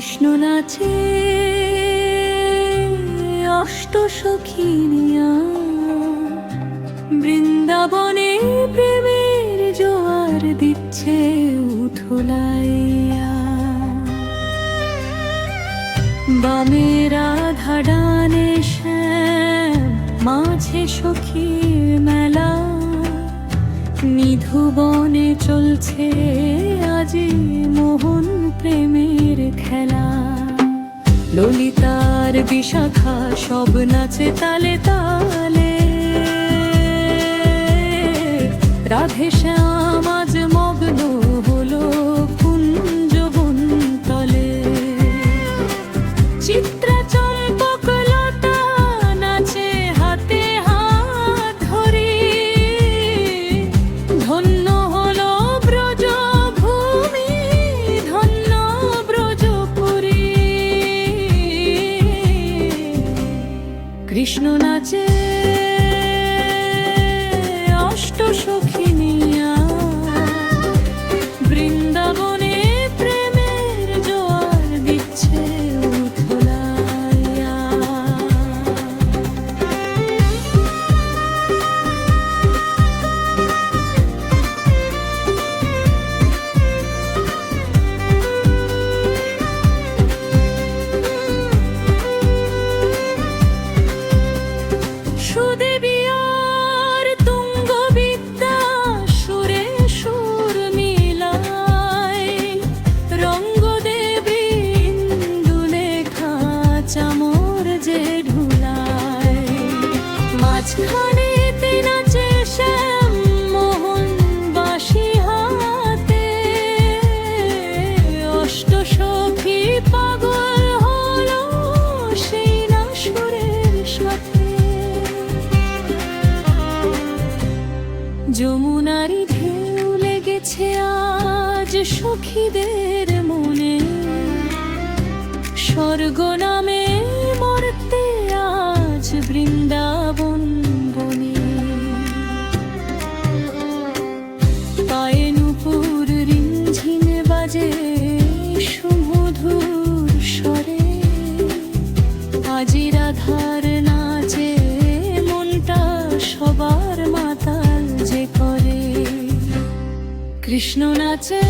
কৃষ্ণ নাচে অষ্ট সখিনিয়া বৃন্দাবনে প্রেমের জোয়ার দিচ্ছে উথলাইয়া। বামেরা ধাডানে শ্যাম, মাঝে সখীর মেলা নিধুবনে চলছে বিশাখা সব নাচে তালে তালে। রাধে শ্যাম কৃষ্ণ নাচে যমুনারি লেগেছে আজ সখীদের মনে। স্বর্গ নামে কৃষ্ণ নাচে।